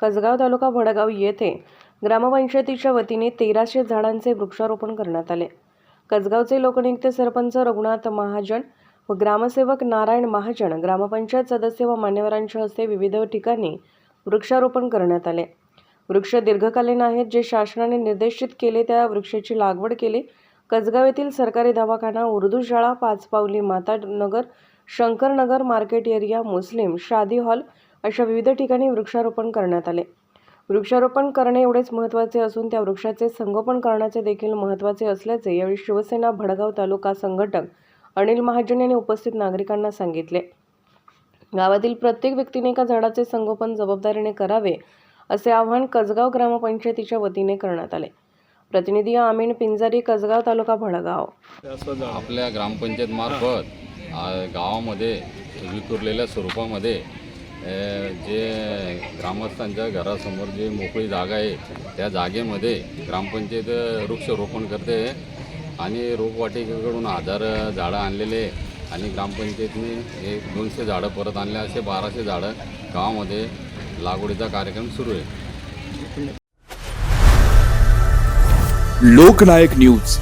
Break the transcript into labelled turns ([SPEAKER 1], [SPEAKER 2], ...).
[SPEAKER 1] कसगाव तालुका भडगाव येथे ग्रामपंचायतीच्या वतीने तेराशे झाडांचे वृक्षारोपण करण्यात आले. कसगावचे लोकनियुक्त सरपंच रघुनाथ महाजन व ग्रामसेवक नारायण महाजन ग्रामपंचायत सदस्य व मान्यवरांच्या हस्ते विविध ठिकाणी वृक्षारोपण करण्यात आले. वृक्ष दीर्घकालीन आहेत जे शासनाने निर्देशित केले त्या वृक्षाची लागवड केली. कसगाव येथील सरकारी दवाखाना उर्दू शाळा Pachpaoli Mata Nagar Shankarnagar market area Muslim शादी हॉल अशा विविध ठिकाणी वृक्षारोपण करण्यात आले. वृक्षारोपण करणे एवढेच महत्त्वाचे असून त्या वृक्षाचे संगोपन करण्याचे देखील महत्त्वाचे असल्याचे यावेळी शिवसेना भडगाव तालुका संघटक अनिल महाजन यांनी उपस्थित नागरिकांना सांगितले. गावातील प्रत्येक व्यक्तीने एका झाडाचे संगोपन जबाबदारीने करावे असे आवाहन कसगाव ग्रामपंचायतीच्या वतीने करण्यात आले. प्रतिनिधी आमीन पिंजारी कसगाव तालुका भडगाव.
[SPEAKER 2] आपल्या ग्रामपंचायत मार्फत गावामध्ये विखुरलेल्या स्वरूपामध्ये जे ग्रामस्थांच्या घरासमोर जी मोकळी जागा आहे त्या जागेमध्ये ग्रामपंचायत वृक्षरोपण करते आणि रोपवाटिकेकडून हजार झाडं आणलेले आहे. आणि ग्रामपंचायतीने एक दोनशे झाडं परत आणले असे बाराशे झाडं गावामध्ये लागवडीचा कार्यक्रम सुरू आहे
[SPEAKER 3] लोकनायक न्यूज